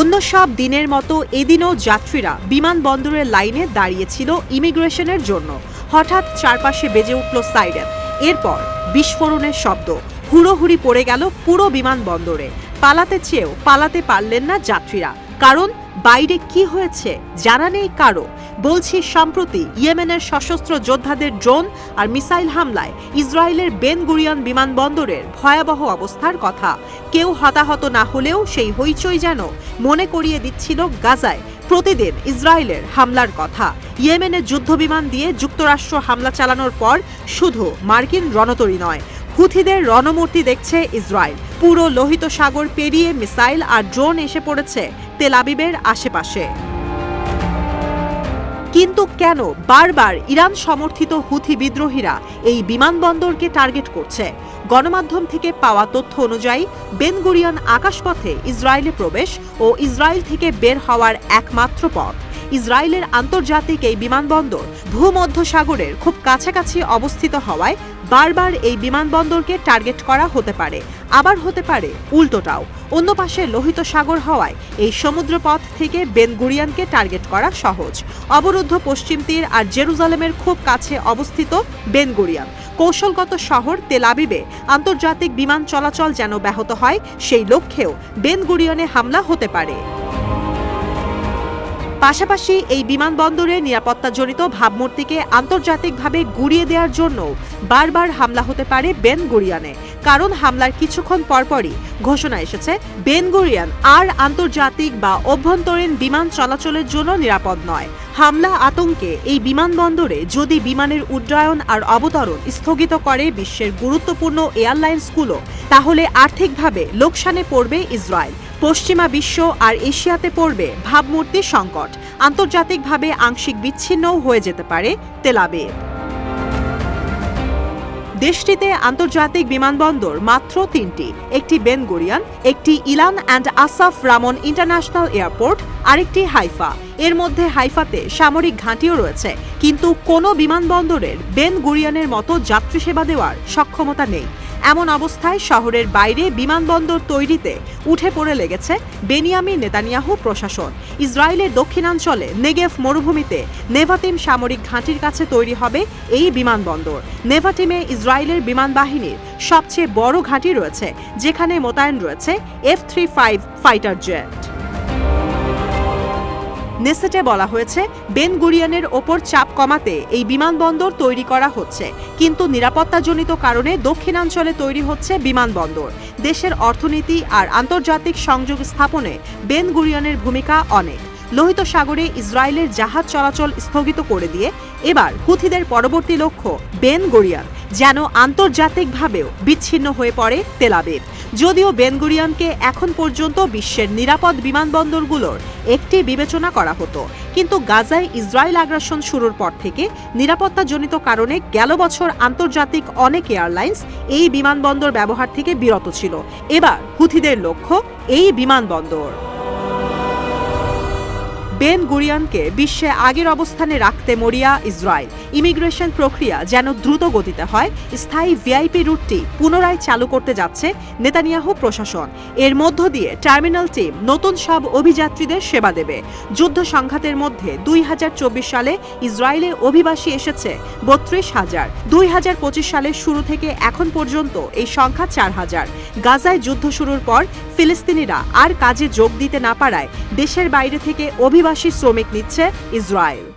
অন্য সব দিনের মতো এদিনও যাত্রীরা বিমানবন্দরের লাইনে দাঁড়িয়েছিল ইমিগ্রেশনের জন্য। হঠাৎ চারপাশে বেজে উঠল সাইরেন। এরপর বিস্ফোরণের শব্দ। হুড়োহুড়ি পড়ে গেল পুরো বিমানবন্দরে। পালাতে চেয়েও পালাতে পারলেন না যাত্রীরা। কারণ বাইরে কি হয়েছে, জানা নেই কারও। বলছি, সম্প্রতি ইয়েমেনের সশস্ত্র যোদ্ধাদের ড্রোন আর মিসাইল হামলায় ইসরায়েলের বেন গুরিয়ান বিমানবন্দরের ভয়াবহ অবস্থার কথা। কেউ হতাহত না হলেও সেই হইচই যেন মনে করিয়ে দিচ্ছিল গাজায়। প্রতিদিন ইসরায়েলের হামলার কথা। ইয়েমেনের যুদ্ধবিমান দিয়ে যুক্তরাষ্ট্র হামলা চালানোর পর শুধু মার্কিন রণতরী নয় হুথিদের রণমূর্তি দেখছে ইসরায়েল। পুরো লোহিত সাগর পেরিয়ে মিসাইল আর ড্রোন এসে পড়েছে তেল আবিবের আশেপাশে। কিন্তু কেন বারবার ইরান সমর্থিত হুথি বিদ্রোহীরা এই বিমানবন্দরকে টার্গেট করছে? গণমাধ্যম থেকে পাওয়া তথ্য অনুযায়ী, বেনগুরিয়ান আকাশপথে ইসরায়েলে প্রবেশ ও ইসরায়েল থেকে বের হওয়ার একমাত্র পথ। ইসরায়েলের আন্তর্জাতিক এই বিমানবন্দর ভূমধ্যসাগরের খুব কাছাকাছি অবস্থিত হওয়ায় বারবার এই বিমানবন্দরকে টার্গেট করা হতে পারে। আবার হতে পারে, উল্টোটাও। অন্য পাশে লোহিত সাগর হওয়ায় এই সমুদ্রপথ থেকে বেনগুরিয়ানকে টার্গেট করা সহজ। অবরুদ্ধ পশ্চিম তীর আর জেরুজালেমের খুব কাছে অবস্থিত বেনগুরিয়ান। কৌশলগত শহর তেল আবিবে। আন্তর্জাতিক বিমান চলাচল যেন ব্যাহত হয়, সেই লক্ষ্যেও বেনগুরিয়নে হামলা হতে পারে। পাশাপাশি এই বিমানবন্দরে নিরাপত্তাজনিত ভাবমূর্তিকে আন্তর্জাতিকভাবে গুড়িয়ে দেওয়ার জন্য বারবার হামলা হতে পারে বেন গুরিয়ানে। কারণ হামলার কিছুক্ষণ পরপরই ঘোষণা এসেছে, বেন গুরিয়ান আর আন্তর্জাতিক বা অভ্যন্তরীণ বিমান চলাচলের জন্য নিরাপদ নয়। হামলা আতঙ্কে এই বিমানবন্দরে যদি বিমানের উড্ডয়ন আর অবতরণ স্থগিত করে বিশ্বের গুরুত্বপূর্ণ এয়ারলাইন্সগুলো, তাহলে আর্থিকভাবে লোকসানে পড়বে ইসরায়েল। পশ্চিমা বিশ্ব আর এশিয়াতে পড়বে ভাবমূর্তির সংকট। আন্তর্জাতিকভাবে আংশিক বিচ্ছিন্নও হয়ে যেতে পারে তেলাবে দেশটিতে আন্তর্জাতিক বিমানবন্দর মাত্র তিনটি, একটি বেনগুরিয়ান একটি Ilan and Asaf Ramon international airport, আরেকটি হাইফা। এর মধ্যে হাইফাতে সামরিক ঘাঁটিও রয়েছে। কিন্তু কোনো বিমানবন্দরের বেন গুরিয়ানের মতো যাত্রী সেবা দেওয়ার সক্ষমতা নেই। এমন অবস্থায় শহরের বাইরে বিমানবন্দর তৈরিতে উঠে পড়ে লেগেছে বেনিয়ামি নেতানিয়াহু প্রশাসন। ইসরায়েলের দক্ষিণাঞ্চলে নেগেভ মরুভূমিতে নেভাটিম সামরিক ঘাঁটির কাছে তৈরি হবে এই বিমানবন্দর। নেভাটিমে ইসরায়েলের বিমান বাহিনীর সবচেয়ে বড় ঘাঁটি রয়েছে, যেখানে মোতায়েন রয়েছে F three five fighter jet. নেসেটে বলা হয়েছে, বেন গুরিয়ানের ওপর চাপ কমাতে এই বিমানবন্দর তৈরি করা হচ্ছে। কিন্তু নিরাপত্তাজনিত কারণে দক্ষিণাঞ্চলে তৈরি হচ্ছে বিমানবন্দর। দেশের অর্থনীতি আর আন্তর্জাতিক সংযোগ স্থাপনে বেন গুরিয়ানের ভূমিকা অনেক। লোহিত সাগরে ইসরায়েলের জাহাজ চলাচল স্থগিত করে দিয়ে এবার হুথিদের পরবর্তী লক্ষ্য বেন গরিয়ান। যেন আন্তর্জাতিকভাবেও বিচ্ছিন্ন হয়ে পড়ে তেলাবিব যদিও বেনগুরিয়ানকে এখন পর্যন্ত বিশ্বের নিরাপদ বিমানবন্দরগুলোর একটি বিবেচনা করা হতো। কিন্তু গাজায় ইসরায়েল আগ্রাসন শুরুর পর থেকে নিরাপত্তাজনিত কারণে গেল বছর আন্তর্জাতিক অনেক এয়ারলাইন্স এই বিমানবন্দর ব্যবহার থেকে বিরত ছিল। এবার হুথিদের লক্ষ্য এই বিমানবন্দর। বেন গুরিয়ানকে বিশ্বে আগের অবস্থানে রাখতে মরিয়া ইসরায়েল। ইমিগ্রেশন প্রক্রিয়া যেন দ্রুত গতিতে হয়, স্থায়ী ভিআইপি রুটটি পুনরায় চালু করতে যাচ্ছে নেতানিয়াহু প্রশাসন। এর মধ্য দিয়ে টার্মিনাল টিম নতুন সব অভিযাত্রীদের সেবা দেবে। যুদ্ধ সংঘাতের মধ্যে দুই হাজার চব্বিশ সালে ইসরায়েলে অভিবাসী এসেছে বত্রিশ হাজার। দুই সালের শুরু থেকে এখন পর্যন্ত এই সংখ্যা চার হাজার। গাজায় যুদ্ধ শুরুর পর ফিলিস্তিনিরা আর কাজে যোগ দিতে না পারায় দেশের বাইরে থেকে অভিবাসী শ্রমিক নিচ্ছে ইসরায়েল।